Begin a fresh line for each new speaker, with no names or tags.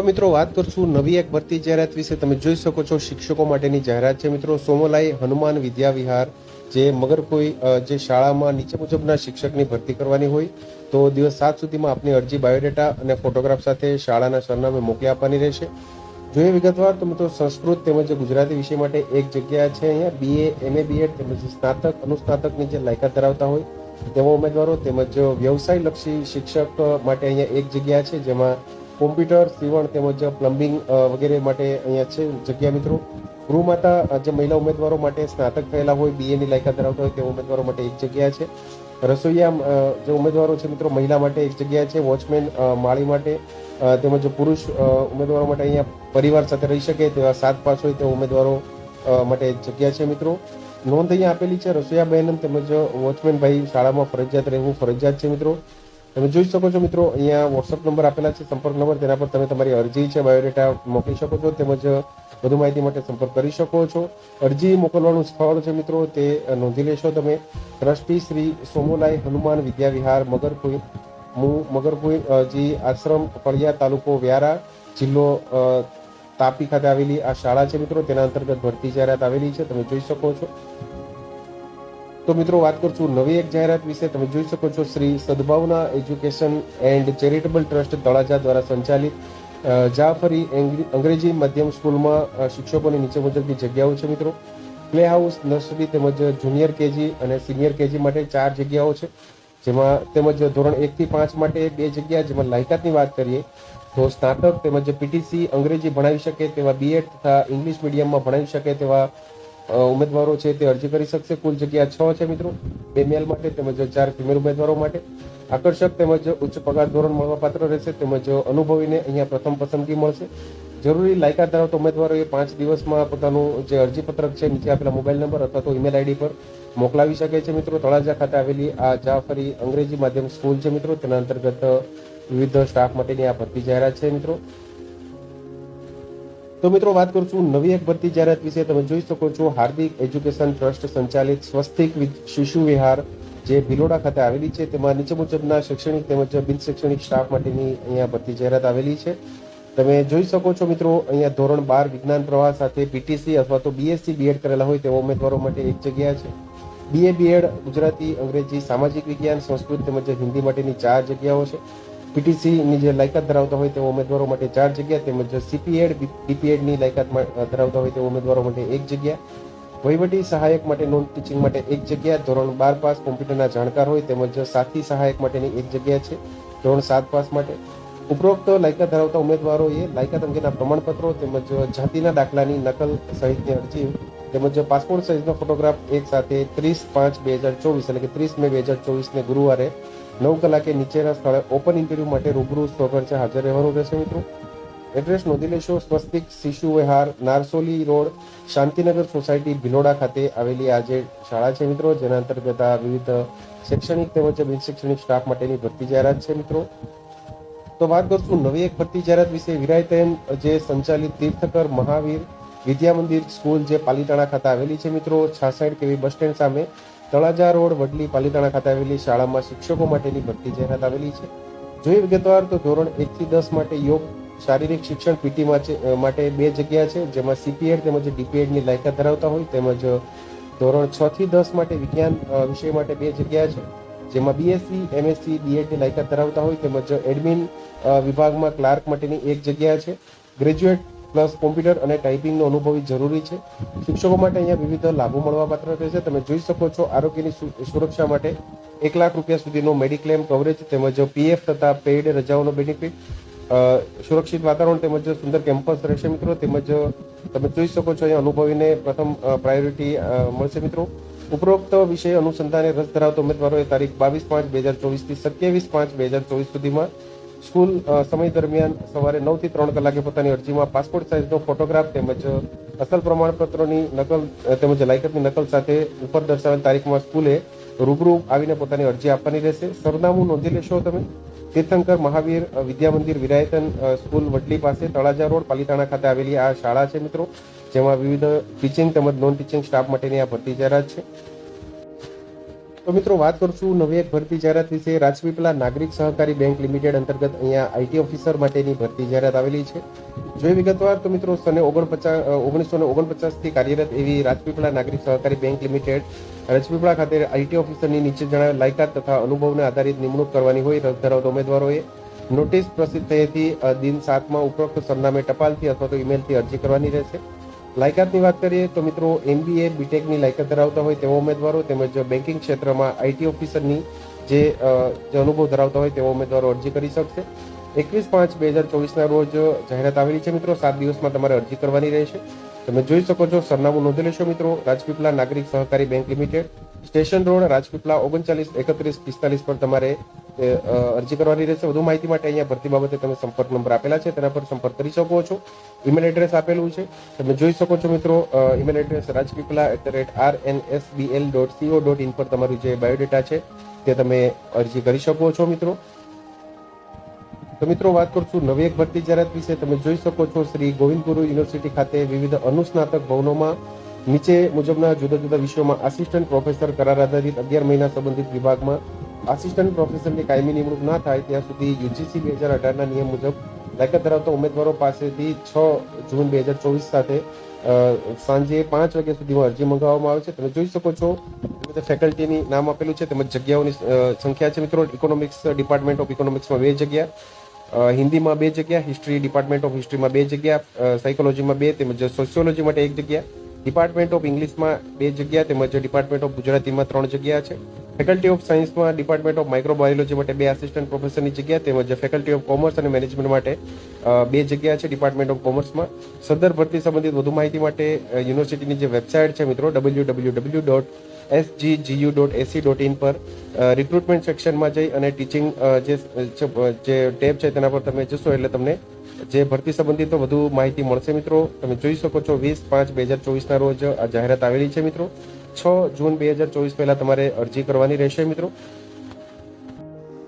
તો મિત્રો વાત કરશું નવી એક ભરતી જાહેરાત વિશે. તમે જોઈ શકો છો શિક્ષકો માટેની જાહેરાત છે મિત્રો. સોમોલાઈ હનુમાન વિદ્યા વિહાર, જે મગર કોઈ જે શાળામાં નીચે મુજબના શિક્ષકની ભરતી કરવાની હોય, તો દિવસ સાત સુધીમાં આપની અરજી બાયોડેટા અને ફોટોગ્રાફ સાથે શાળાના સરનામે મોકલી આપવાની રહેશે. જોઈએ વિગતવાર તો મિત્રો સંસ્કૃત તેમજ ગુજરાતી વિષય માટે એક જગ્યા છે અહીંયા. બીએ એમએ બીએડ તેમજ સ્નાતક, અનુસ્નાતકની જે લાયકાત ધરાવતા હોય, તેવા ઉમેદવારો તેમજ વ્યવસાયલક્ષી શિક્ષક માટે અહીંયા એક જગ્યા છે, જેમાં કોમ્પ્યુટર, સીવણ તેમજ પ્લમ્બિંગ વગેરે માટે અહીંયા છે જગ્યા મિત્રો. ગૃહમાતા જે મહિલા ઉમેદવારો માટે સ્નાતક થયેલા હોય બીએની લાયકાત ધરાવતા હોય, તે ઉમેદવારો માટે એક જગ્યા છે. રસોઈયા જે ઉમેદવારો છે મિત્રો, મહિલા માટે એક જગ્યા છે. વોચમેન માળી માટે તેમજ પુરુષ ઉમેદવારો માટે અહીંયા પરિવાર સાથે રહી શકે, તેવા સાત પાસ હોય તેવા ઉમેદવારો માટે જગ્યા છે મિત્રો. નોંધ અહીંયા આપેલી છે, રસોઈયા બહેન તેમજ વોચમેન ભાઈ શાળામાં ફરજિયાત રહેવું ફરજિયાત છે મિત્રો. તમે જોઈ શકો છો મિત્રો અહીંયા વોટ્સઅપ નંબર આપેલા છે સંપર્ક નંબર તેના પર તમે તમારી અરજી છે બાયોડેટા મોકલી શકો છો તેમજ વધુ માહિતી માટે સંપર્ક કરી શકો છો. અરજી મોકલવાનું સ્થળ છે મિત્રો તે નોંધી લેશો તમે. ટ્રસ્ટી શ્રી સોમોલાઈ હનુમાન વિદ્યા વિહાર મગરપુર મુ મગરપુઈ અ, જી આશ્રમ ફળિયા તાલુકો વ્યારા જિલ્લો તાપી ખાતે આવેલી આ શાળા છે મિત્રો તેના અંતર્ગત ભરતી જાહેરાત આવેલી છે તમે જોઈ શકો છો. તો મિત્રો, વાત કરશું નવી એક જાહેરાત વિશે. તમે જોઈ શકો છો Shri Sadbhavana education and charitable trust Talaja દ્વારા સંચાલિત જાફરી અંગ્રેજી માધ્યમ સ્કૂલમાં શિક્ષકોની નીચે મુજબની જગ્યાઓ છે મિત્રો. પ્લે હાઉસ, નર્સરી તેમજ જુનિયર કેજી અને સિનિયર કેજી માટે ચાર જગ્યાઓ છે. જેમાં તેમજ ધોરણ એક થી પાંચ માટે બે જગ્યા, જેમાં લાયકાતની વાત કરીએ તો સ્નાતક તેમજ પીટીસી અંગ્રેજી ભણાવી શકે તેવા બીએડ તથા ઇંગ્લિશ મીડિયમમાં ભણાવી શકે તેવા ઉમેદવારો છે તે અરજી કરી શકશે. કુલ જગ્યા છ છે મિત્રો. બે મેલ માટે તેમજ ચાર ફિમેલ ઉમેદવારો માટે. આકર્ષક તેમજ ઉચ્ચ પગાર ધોરણ મળવાપાત્ર રહેશે. તેમજ અનુભવીને અહીંયા પ્રથમ પસંદગી મળશે. જરૂરી લાયકાત ધરાવતા ઉમેદવારોએ પાંચ દિવસમાં પોતાનું જે અરજી પત્રક છે નીચે આપેલા મોબાઈલ નંબર અથવા તો ઈમેલ આઈડી પર મોકલાવી શકે છે મિત્રો. તળાજા ખાતે આવેલી આ જાફરી અંગ્રેજી માધ્યમ સ્કૂલ છે મિત્રો. તેના અંતર્ગત વિવિધ સ્ટાફ માટેની આ ભરતી જાહેરાત છે મિત્રો. તો મિત્રો વાત કરશું નવી એક ભરતી જાહેરાત વિશે. તમે જોઈ શકો છો હાર્દિક એજ્યુકેશન ટ્રસ્ટ સંચાલિત સ્વસ્તિક શિશુ વિહાર જે ભિલોડા ખાતે આવેલી છે. તેમાં નીચે મુજબના શૈક્ષણિક તેમજ બિન શૈક્ષણિક સ્ટાફ માટેની અહીંયા ભરતી જાહેરાત આવેલી છે. તમે જોઈ શકો છો મિત્રો અહીંયા ધોરણ બાર વિજ્ઞાન પ્રવાહ સાથે પીટીસી અથવા તો બીએસસી બીએડ કરેલા હોય તેવા ઉમેદવારો માટે એક જગ્યા છે. બીએ બીએડ ગુજરાતી, અંગ્રેજી, સામાજિક વિજ્ઞાન, સંસ્કૃત તેમજ હિન્દી માટેની ચાર જગ્યાઓ છે. પીટીસી ની જે લાયકાત ધરાવતા હોય તેવા ઉમેદવારો માટે ચાર જગ્યા તેમજ સીપીએડ બીપીએડની લાયકાત ધરાવતા હોય તેવા ઉમેદવારો માટે એક જગ્યા. વહીવટી સહાયક માટે નોન ટીચિંગ માટે એક જગ્યા. ધોરણ બાર પાસ કોમ્પ્યુટરના જાણકાર હોય તેમજ સાથી સહાયક માટેની એક જગ્યા છે. ધોરણ સાત પાસ માટે ઉપરોક્ત લાયકાત ધરાવતા ઉમેદવારોએ લાયકાત અંગેના પ્રમાણપત્રો તેમજ જાતિના દાખલાની નકલ સહિતની અરજી તેમજ પાસપોર્ટ સાઇઝનો ફોટોગ્રાફ એક સાથે ત્રીસ પાંચ બે હજાર ચોવીસ એટલે કે ત્રીસ મે બે હજાર ચોવીસને ગુરુવારે નવ કલાકે નીચેના સ્થળે ઓપન ઇન્ટરવ્યૂ માટે રૂબરૂ સ્વખર્ચે હાજર રહેવાનું રહેશે મિત્રો. એડ્રેસ નોંધી લેશો. સ્વસ્તિક શિશુ વિહાર, નારસોલી રોડ, શાંતિનગર સોસાયટી, ભિલોડા ખાતે આવેલી આજે શાળા છે મિત્રો, જેના અંતર્ગત આ વિવિધ શૈક્ષણિક તેમજ બિન શૈક્ષણિક સ્ટાફ માટેની ભરતી જાહેરાત છે મિત્રો. તો વાત કરશું નવી એક ભરતી જાહેરાત વિશે. વિરાયતેન જે સંચાલિત તીર્થકર મહાવીર વિદ્યા મંદિર સ્કૂલ જે પાલીતાણા ખાતે આવેલી છે મિત્રો, છાસઠ કેવી બસ સ્ટેન્ડ સામે તળાજા રોડ વડલી પાલીતાણા ખાતે આવેલી શાળામાં શિક્ષકો માટેની ભરતી જાહેરાત આવેલી છે. જોઈએ વિગતવાર તો ધોરણ એક થી દસ માટે યોગ, શારીરિક શિક્ષણ પીટી માટે બે જગ્યા છે, જેમાં સીપીએડ તેમજ ડીપીએડની લાયકાત ધરાવતા હોય, તેમજ ધોરણ છ થી દસ માટે વિજ્ઞાન વિષય માટે બે જગ્યા છે, જેમાં બીએસસી એમએસસી બીએડની લાયકાત ધરાવતા હોય, તેમજ એડમિન વિભાગમાં ક્લાર્ક માટેની એક જગ્યા છે. ગ્રેજ્યુએટ પ્લસ કોમ્પ્યુટર અને ટાઈપિંગનો અનુભવી જરૂરી છે. શિક્ષકો માટે અહીંયા વિવિધ લાભો મળવાપાત્ર રહેશે. તમે જોઈ શકો છો આરોગ્યની સુરક્ષા માટે એક લાખ રૂપિયા સુધીનો મેડિક્લેમ કવરેજ તેમજ પીએફ તથા પેઇડ રજાઓનો બેનિફિટ. સુરક્ષિત વાતાવરણ તેમજ સુંદર કેમ્પસ રહેશે મિત્રો. તેમજ તમે જોઈ શકો છો અહીંયા અનુભવીને પ્રથમ પ્રાયોરિટી મળશે મિત્રો. ઉપરોક્ત વિષય અનુસંધાને રસ ધરાવતા ઉમેદવારોએ તારીખ બાવીસ પાંચ બે હજાર ચોવીસથી સત્યાવીસ પાંચ બે હજાર ચોવીસ સુધીમાં સ્કૂલ સમય દરમિયાન સવારે નવથી ત્રણ કલાકે પોતાની અરજીમાં પાસપોર્ટ સાઇઝનો ફોટોગ્રાફ તેમજ અસલ પ્રમાણપત્રોની નકલ તેમજ લાયકાતની નકલ સાથે ઉપર દર્શાવેલ તારીખમાં સ્કૂલે રૂબરૂ આવીને પોતાની અરજી આપવાની રહેશે. સરનામું નોંધી લેશો તમે. તીર્થંકર મહાવીર વિદ્યા મંદિર વિરાયતન સ્કૂલ વડલી પાસે તળાજા રોડ, પાલીતાણા ખાતે આવેલી આ શાળા છે મિત્રો, જેમાં વિવિધ ટીચિંગ તેમજ નોન ટીચિંગ સ્ટાફ માટેની આ ભરતી જાહેરાત છે. તો મિત્રો વાત કરશું નવી એક ભરતી જાહેરાત વિશે. રાજપીપળા નાગરિક સહકારી બેંક લિમિટેડ અંતર્ગત અહીંયા આઈટી ઓફિસર માટેની ભરતી જાહેરાત આવેલી છે. જો વિગતવાર તો મિત્રો સને ઓગણપચાસ ઓગણીસો ને ઓગણપચાસથી કાર્યરત એવી રાજપીપળા નાગરિક સહકારી બેંક લિમિટેડ રાજપીપળા ખાતે આઈટી ઓફિસરની નીચે જણાવેલ લાયકાત તથા અનુભવને આધારિત નિમણૂક કરવાની હોય રસ ધરાવતા ઉમેદવારોએ નોટિસ પ્રસિદ્ધ અ, દિન સાતમાં ઉપરોક્ત સરનામે ટપાલથી અથવા તો ઈમેલથી અરજી કરવાની રહેશે. લાયકાતની વાત કરીએ તો મિત્રો એમબીએ બીટેકની લાયકાત ધરાવતા હોય તેવા ઉમેદવારો તેમજ બેન્કિંગ ક્ષેત્રમાં આઈટી ઓફિસરની જે અનુભવ ધરાવતા હોય તેવા ઉમેદવારો અરજી કરી શકશે. એકવીસ પાંચ બે હજાર ચોવીસના રોજ જાહેરાત આવેલી છે મિત્રો. સાત દિવસમાં તમારે અરજી કરવાની રહેશે. તમે જોઈ શકો છો, સરનામું નોંધી લેશો મિત્રો. Rajpipla Nagrik Sahkari bank limited. Station road Rajpipla ઓગણચાલીસ, એકત્રીસ, પિસ્તાલીસ પર તમારે અરજી કરવાની રહેશે. વધુ માહિતી માટે અહીંયા ભરતી બાબતે તમે સંપર્ક નંબર આપેલા છે, તેના પર સંપર્ક કરી શકો છો. ઈમેલ એડ્રેસ આપેલું છે. તમે જોઈ શકો છો મિત્રો email address Rajpipla at the rate R N S B L dot C O dot in પર તમારું જે બાયોડેટા છે, તે તમે અરજી કરી શકો છો મિત્રો. તો મિત્રો, વાત કરશું નવી એક ભરતી જાહેરાત વિશે. તમે જોઈ શકો છો, શ્રી ગોવિંદપુર યુનિવર્સિટી ખાતે વિવિધ અનુસ્નાતક ભવનોમાં નીચે મુજબના જુદા જુદા વિષયોમાં આસિસ્ટન્ટ પ્રોફેસર કરાર આધારિત અગિયાર મહિના સંબંધિત વિભાગમાં આસિસ્ટન્ટ પ્રોફેસરની કાયમી નિમણૂક ના થાય ત્યાં સુધી યુજીસી બે હજાર અઢારના નિયમ મુજબ લાયકાત ધરાવતા ઉમેદવારો પાસેથી છ જૂન બે હજાર ચોવીસ સાથે સાંજે પાંચ વાગ્યા સુધીમાં અરજી મંગાવવામાં આવે છે. તમે જોઈ શકો છો વિવિધ ફેકલ્ટીની નામ આપેલું છે, તેમજ જગ્યાઓની સંખ્યા છે મિત્રો. ઇકોનોમિક્સ ડિપાર્ટમેન્ટ ઓફ ઇકોનોમિક્સમાં બે જગ્યા હિન્દીમાં બે જગ્યા હિસ્ટ્રી ડિપાર્ટમેન્ટ ઓફ હિસ્ટ્રીમાં બે જગ્યા સાયકોલોજીમાં બે, તેમજ સોશિયોલોજી માટે એક જગ્યા. ડિપાર્ટમેન્ટ ઓફ ઇંગ્લિશમાં બે જગ્યા, તેમજ ડિપાર્ટમેન્ટ ઓફ ગુજરાતીમાં ત્રણ જગ્યા છે. ફેકલ્ટી ઓફ સાયન્સમાં ડિપાર્ટમેન્ટ ઓફ માઇક્રોબાયોલોજી માટે બે આસિસ્ટન્ટ પ્રોફેસરની જગ્યા, તેમજ ફેકલ્ટી ઓફ કોમર્સ અને મેનેજમેન્ટ માટે બે જગ્યા છે ડિપાર્ટમેન્ટ ઓફ કોમર્સમાં સદર ભરતી સંબંધિત વધુ માહિતી માટે યુનિવર્સિટીની જે વેબસાઇટ છે મિત્રો W W W dot SGGU dot AC dot પર રિક્રુટમેન્ટ સેક્શનમાં જઈ અને ટીચિંગ જે જે ટેબ છે તેના પર તમે જશો એટલે તમને જે ભરતી સંબંધિત વધુ માહિતી મળશે મિત્રો. તમે જોઈ શકો છો વીસ પાંચ બે હજાર ચોવીસના રોજ આ જાહેરાત આવેલી છે મિત્રો. છ જૂન બે હજાર ચોવીસ પહેલા તમારે અરજી કરવાની રહેશે મિત્રો.